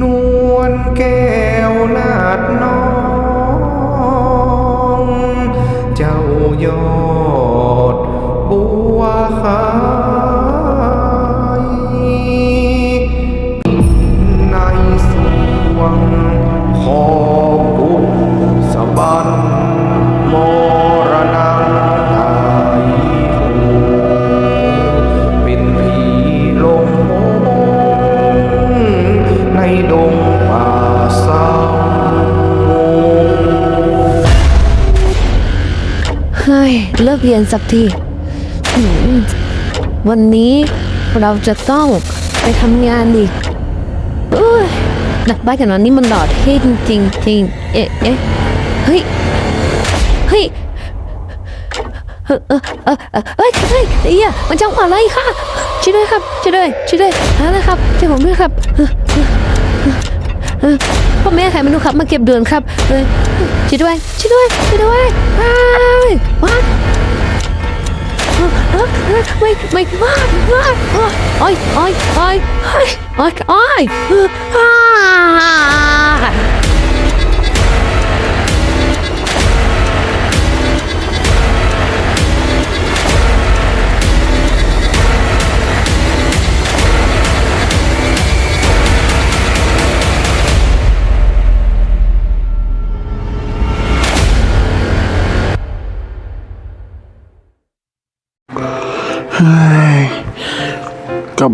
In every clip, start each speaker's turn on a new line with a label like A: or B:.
A: นวลแก้วนาดน้อง เจ้ายอดบัวขา เลิ
B: กเรียนสักที วันนี้เราจะต้องไปทำงานอ้ยนักบ้านกันวันนี้มันหล่อเท่จริงจริงเอ๊ะเอ๊ะเฮ้ย เฮ้ยเออเออเออเอ้ยเฮ้ยเอียมันจังหวะอะไรค่ะช่วยด้วยครับช่วยด้วยช่วยด้วยหาเลยครับช่วยผมด้วยครับเออเออเออพ่อแม่ใครไม่รู้ครับมาเก็บเดือนครับเออช่วยด้วยช่วยด้วยช่วยด้วยว้ายว้ายเออเออเออไม่ไม่ว้าวายโอ้ยโอ้ยโอ้ย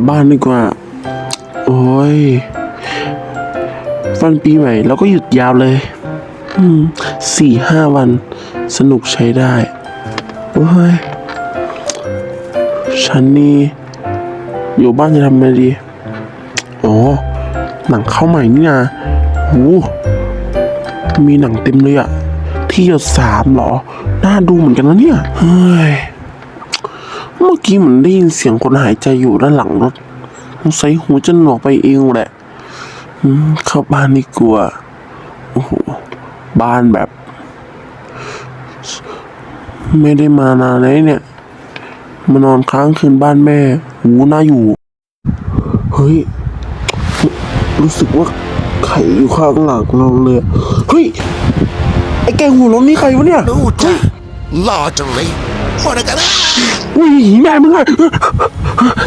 C: บบ้านดีกว่า โอ้ยวันปีใหม่เราก็หยุดยาวเลย อืมสี่ห้าวัน สนุกใช้ได้ โอ้ย ฉันนี่อยู่บ้านจะทำอะไรดี อ๋อ หนังเข้าใหม่นี่นะโหมีหนังเต็มเลยอะที่หยดสามเหรอ น่าดูเหมือนกันนะเนี่ย เฮ้ยเมื่อกี้เหมือนได้ยินเสียงคนหายใจอยู่ด้านหลังรถสงสัยหูจะหนวกไปเองแหละอืมเข้าบ้านนี่กลัว โอ้โห บ้านแบบ ไม่ได้มานานเลยเนี่ย มานอนค้างคืนบ้านแม่ หูน่าอยู่ เฮ้ย รู้สึกว่าไข่อยู่ข้างหลังเราเลย เฮ้ย ไอ้แกงหูล้นนี่ใครวะเนี่ย
D: รู้จ้ะหล่อจังเลยพอได้กัน
C: อุ้ยแม่มึงเลย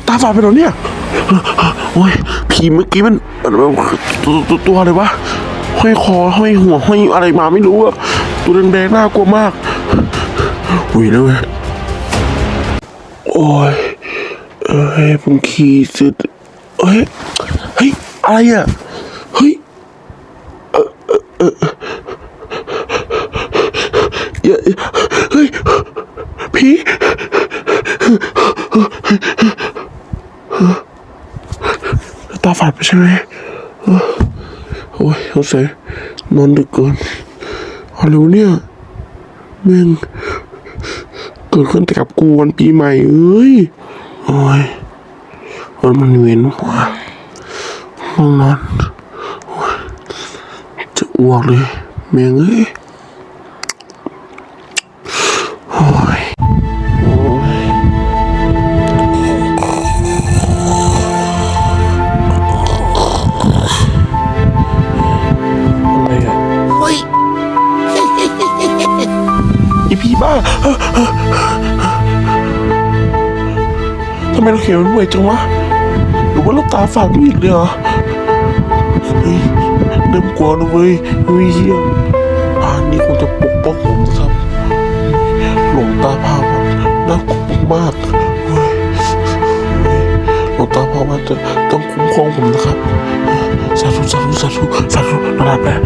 C: ตาฝาดไปแล้วเนี่ยโอ้ยผีเมื่อกี้มันตัวตัวตัวอะไรวะห้อยคอห้อยหัวห้อยอะไรมาไม่รู้อะตัวแดงๆน่ากลัวมากอุ้ยแล้วไงโอ้ยเอ้ยผมขี่สุดเฮ้ยเฮ้ยอะไรอะเฮ้ยเออเออเออเออเฮ้ยผี ตา ฝาดไปใช่ไหมโอ้ยเขาใส่นอนดึกเกินเอาเร็วเนี่ยแม่งเกิดขึ้นแต่กับกูวันปีใหม่เอ้ยโอ้ยวันมันเวียนหัวห้องนอนจะอ้วกเลยแม่งเอ้ย อีพีบ้าทำไมเราเขียนมันบ่อยจังวะ หรือว่าเราตาฝาดไปอีกเลยเหรอเฮ้ยเริ่มกลัวนะเว้ยเฮ้ยเฮียพานนี้คงจะปกป้องผมนะครับหลวงตาพามันน่ากลัวมากเฮ้ยหลวงตาพามันจะต้องคุ้มครองผมนะครับสาธุสาธุสาธุสาธุนอนหลับแล้ว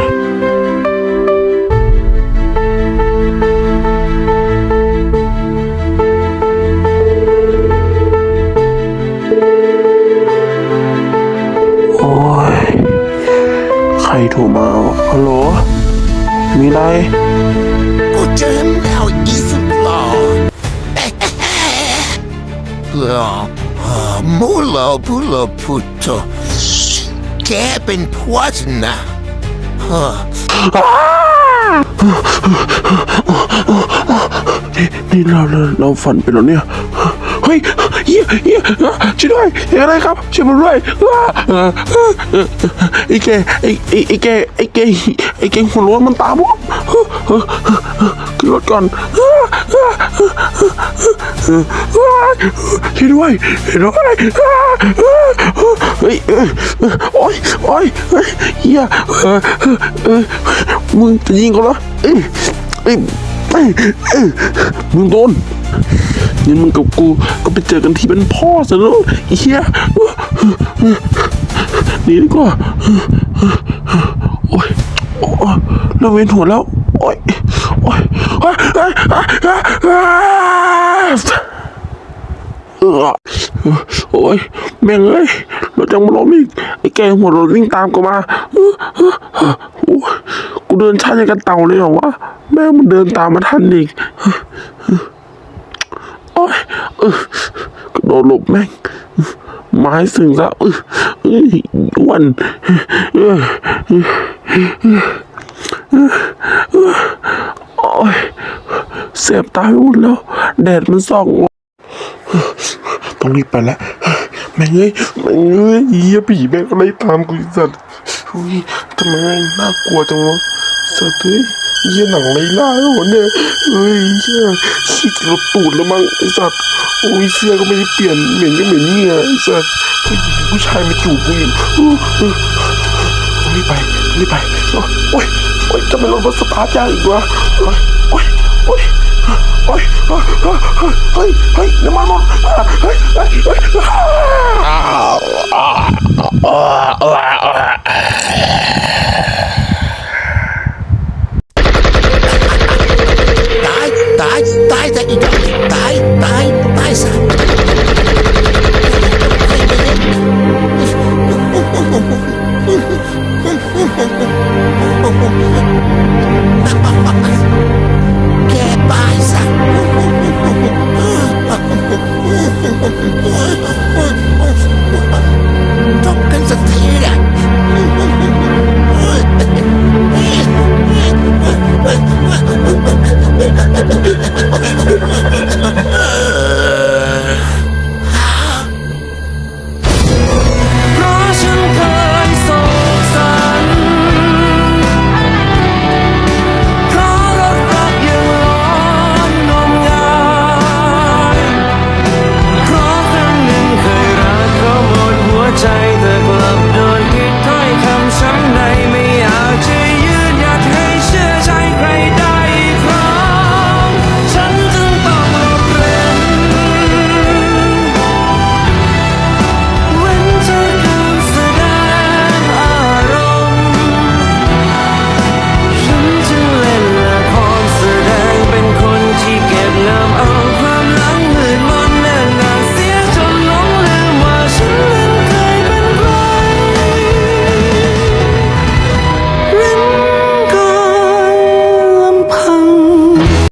C: โทรมาวะฮัลโหล มีอะไร
D: กูเจอมึงแล้วอีสุดหล่อหล่ออ่ามูโลพูโลพุตโตแกเป็นผัวฉันนะฮะ
C: นี่นี่เราเราเราฝันไปแล้วเนี่ย เฮ้ยอีฮียเฮียช่วยด้วยอะไรครับช่วยผมด้วยว้าไอ้แกไอ้ไอ้แกไอ้แกไอ้แกหัวโล้นมันตามผมขึ้นรถก่อนเออเออเออเออเออเออช่วยด้วยช่วยด้วยเฮ้ยโอ้ยโอ้ยเฮ้ยเฮียมึงจะยิงเขาเหรอเอ้ย เอ้ยเอ้ยมึงโดนงั้นมึงกับกูก็ไปเจอกันที่เป็นพ่อซะแล้วเฮียหนีดีกว่าโอ้ยโอ้ยเริ่มเวียนหัวแล้ว โอ้ยโอ้ยโอ้ยโอ้ยแม่งเอ้ยเราจังมาล้มอีกไอ้แกหัวเราวิ่งตามกูมาโอ้ยกูเดินช้าอย่างกันเต่าเลยเหรอวะ แม่งมันเดินตามมาทันอีกโอ้ยเออกระโดดหลบแม่งไม้สึงซะเออเอ้ยอ้วนออโอ้ยเสียบตาไปหมดแล้วแดดมันส่องต้องรีบไปแล้วแม่งเอ้ยแม่งเอ้ยเหี้ยผีแม่งก็ไล่ตามกูสัตว์ทำไมแม่งน่ากลัวจังวะสัตว์เฮ้ย เหี้ยหนังไล่ล่าแล้วเนี่ยเฮ้ยเหี้ยชิดรถตูดแล้วมั้งไอ้สัตว์โอ้ยเสื้อก็ไม่ได้เปลี่ยนเหม็นก็เหม็นนี่ไงไอ้สัตว์ผู้หญิงผู้ชายมาจูบกูอยู่อู้อู้ต้องรีบไปรีบไปโอ้ยโอ้ยจะไม่รถมันสตาร์ทยากอีกวะโอ้ยโอ้ยโอ้ยโอ้ยเฮ้ยเฮ้ยเฮ้ยน้ำมันหมดเฮ้ยเฮ้ยเฮ้ย
D: ต